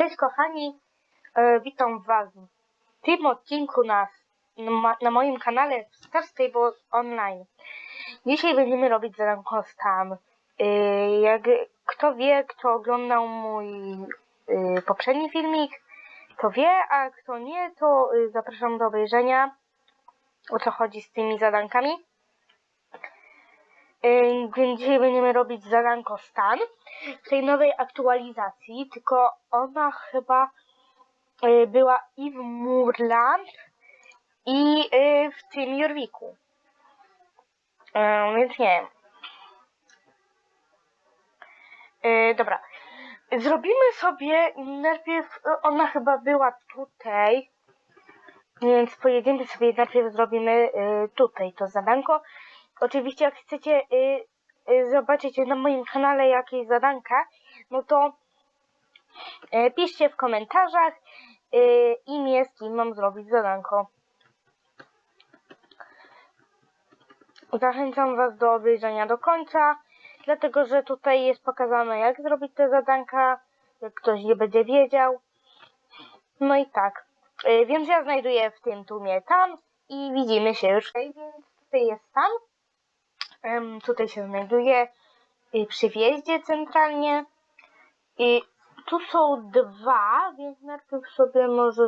Cześć kochani, e, witam was w tym odcinku na, na, na moim kanale Star Stable Online. Dzisiaj będziemy robić zadanko stan. E, jak kto wie, kto oglądał mój e, poprzedni filmik, to wie, a kto nie, to e, zapraszam do obejrzenia o co chodzi z tymi zadankami. Więc dzisiaj będziemy robić zadanko stan w tej nowej aktualizacji, tylko ona chyba yy, była i w Murland i yy, w tym Jorwiku. Więc nie wiem. Yy, Dobra. Zrobimy sobie najpierw, ona chyba była tutaj, więc pojedziemy sobie najpierw zrobimy y, tutaj to zadanko. Oczywiście jak chcecie y, y, zobaczyć na moim kanale jakieś zadanka, no to y, piszcie w komentarzach y, imię, z kim mam zrobić zadanko. Zachęcam Was do obejrzenia do końca, dlatego że tutaj jest pokazane jak zrobić te zadanka, jak ktoś nie będzie wiedział. No i tak. Y, Więc ja znajduję w tym tłumie tam i widzimy się już. Okej, Więc tutaj jest tam. Tutaj się znajduje y, przy wjeździe centralnie. I tu są dwa, więc najpierw sobie może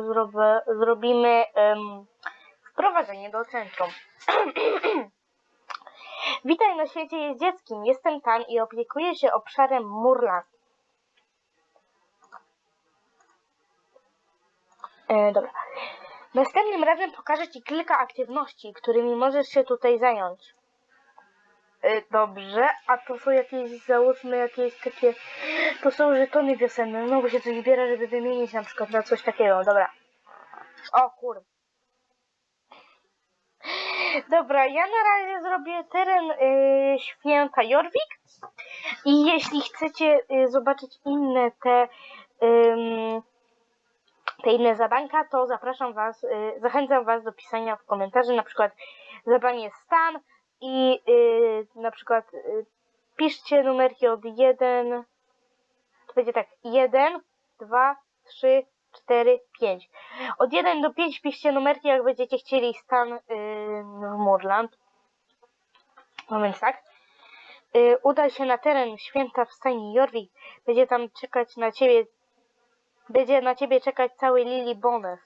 zrobimy em, wprowadzenie do centrum. Witaj na świecie jest dzieckiem. Jestem Tan i opiekuję się obszarem Murland. E, dobra. Następnym razem pokażę Ci kilka aktywności, którymi możesz się tutaj zająć. E, dobrze, a to są jakieś, załóżmy, jakieś takie... To są żetony wiosenne, no bo się coś zbiera, żeby wymienić na przykład na coś takiego, dobra. O kur... Dobra, ja na razie zrobię teren y, święta Jorwik i jeśli chcecie y, zobaczyć inne te... te inne zadanka, to zapraszam Was, y, zachęcam Was do pisania w komentarzy na przykład zadanie stan i y, na przykład y, piszcie numerki od 1, to będzie tak 1, 2, 3, 4, 5. Od 1 do 5 piszcie numerki, jak będziecie chcieli stan y, w Murland. No więc tak. Y, udaj się na teren święta w stajni Jorvik. Będzie tam czekać na Ciebie będzie na ciebie czekać cały Lily Bonus.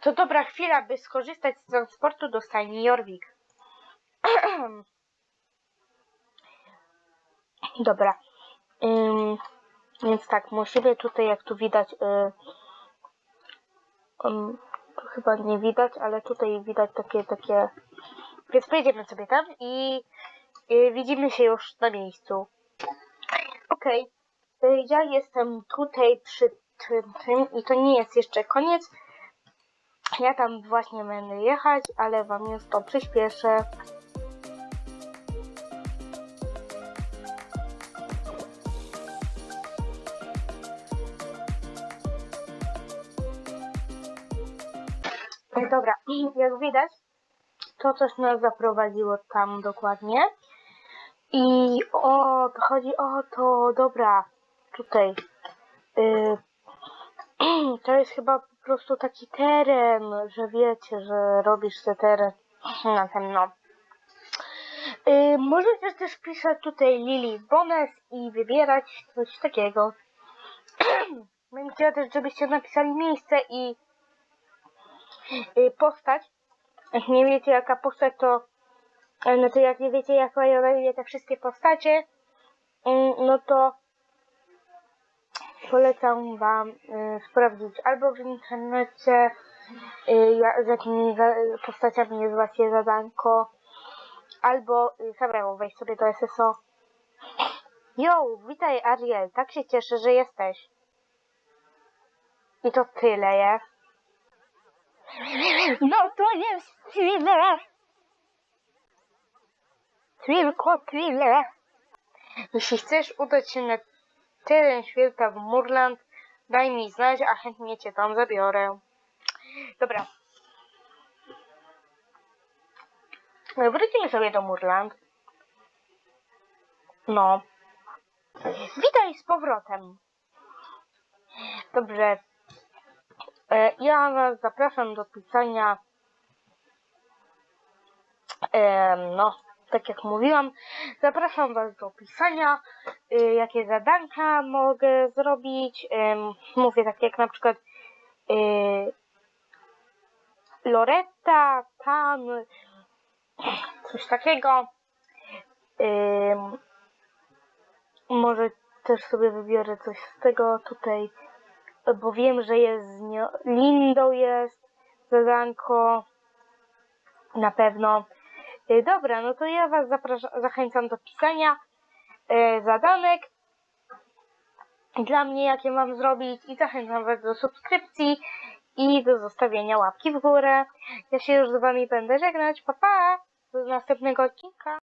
To dobra chwila, by skorzystać z transportu do stajni Jorvik. dobra. Ym, więc tak, musimy tutaj, jak tu widać, y, ym, tu chyba nie widać, ale tutaj widać takie, takie... Więc pojedziemy sobie tam i y, widzimy się już na miejscu. Okej. Okay. Ja jestem tutaj przy tym, tym i to nie jest jeszcze koniec. Ja tam właśnie będę jechać, ale wam już to przyspieszę. Dobra, jak widać, to coś nas zaprowadziło tam dokładnie. I o, to chodzi o to, dobra, tutaj. Y, to jest chyba po prostu taki teren, że wiecie, że robisz ten teren na ten, no. Y, możecie też pisać tutaj Lily Bones i wybierać coś takiego. Bym chciała też, żebyście napisali miejsce i postać. Jak nie wiecie jaka postać, to znaczy jak nie wiecie jak mają na te wszystkie postacie, no to polecam Wam y, sprawdzić albo w internecie, y, z jakimi postaciami jest właśnie zadanko, albo y, samemu wejść sobie do SSO. Yo, witaj Ariel, tak się cieszę, że jesteś. I to tyle jest. No to jest tyle. Tylko tyle. Jeśli chcesz udać się na teren świata w Murland, daj mi znać, a chętnie cię tam zabiorę. Dobra. Wrócimy sobie do Murland. No. Witaj z powrotem. Dobrze. E, ja was zapraszam do pisania. No, tak jak mówiłam, zapraszam was do pisania, y, jakie zadanka mogę zrobić. Mówię tak jak na przykład y, Loretta, tam, coś takiego. Może też sobie wybiorę coś z tego tutaj, bo wiem, że jest z nią, Lindą jest zadanko, na pewno. Y, dobra, no to ja was zachęcam do pisania y, zadanek dla mnie, jakie mam zrobić i zachęcam was do subskrypcji i do zostawienia łapki w górę. Ja się już z wami będę żegnać. Pa, pa! Do następnego odcinka.